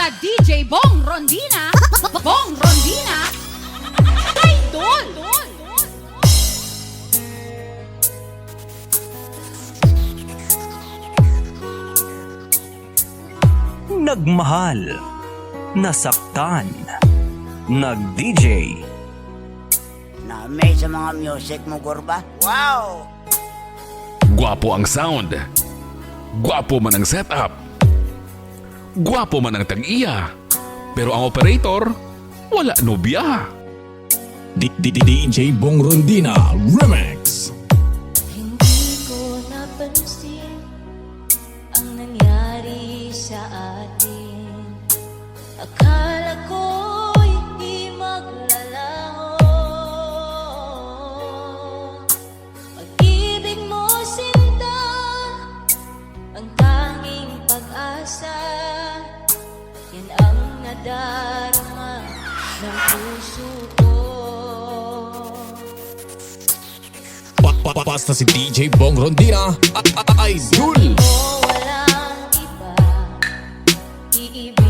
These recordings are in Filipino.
Basta DJ Bong Rondina, Bong Rondina, Idol! Nagmahal, nasaktan, nag-DJ, Namay sa mga music mo, Gurba? Wow! Gwapo ang sound. Gwapo man ang setup. Gwapo man ang tag-iya. Pero ang operator, wala nobya. DJ Bong Rondina Remix Hindi ko napansin ang nangyari sa atin. Akala ko'y di maglalaho. Pag-ibig mo sinta ang tanging pag-asa. Yan ang nadarama ng puso ko. pa, pa, pa- Basta si DJ Bong Rondina a- a- Idol mo walang iba Iibigin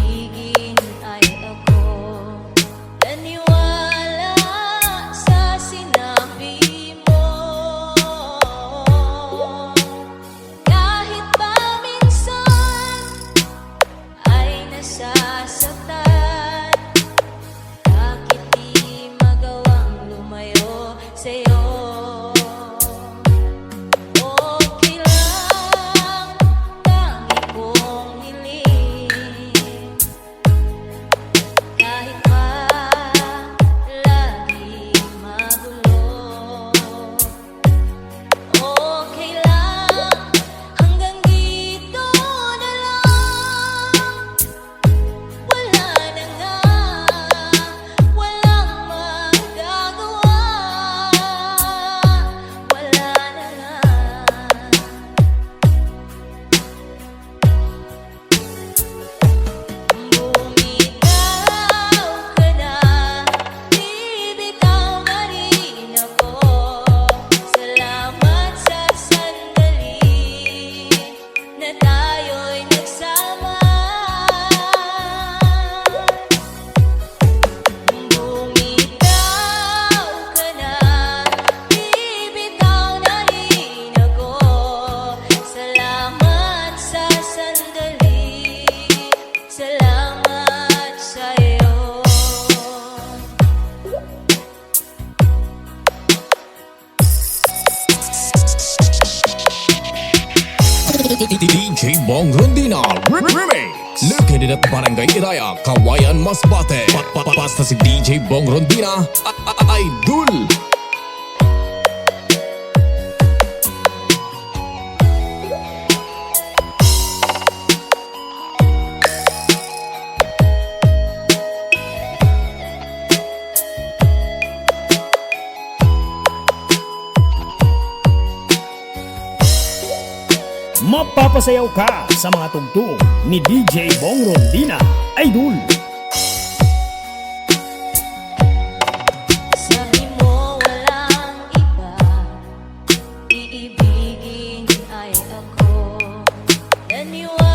Satan. DJ Bong Rondina Remix Located at Barangay Iraya, Kawayan, Masbate pa, pa, pa- Basta si DJ Bong Rondina Idol Mapapasayaw ka sa mga tugtog ni DJ Bong Rondina, Idol. Sabi mo walang iba Iibigin ay ako Naniwala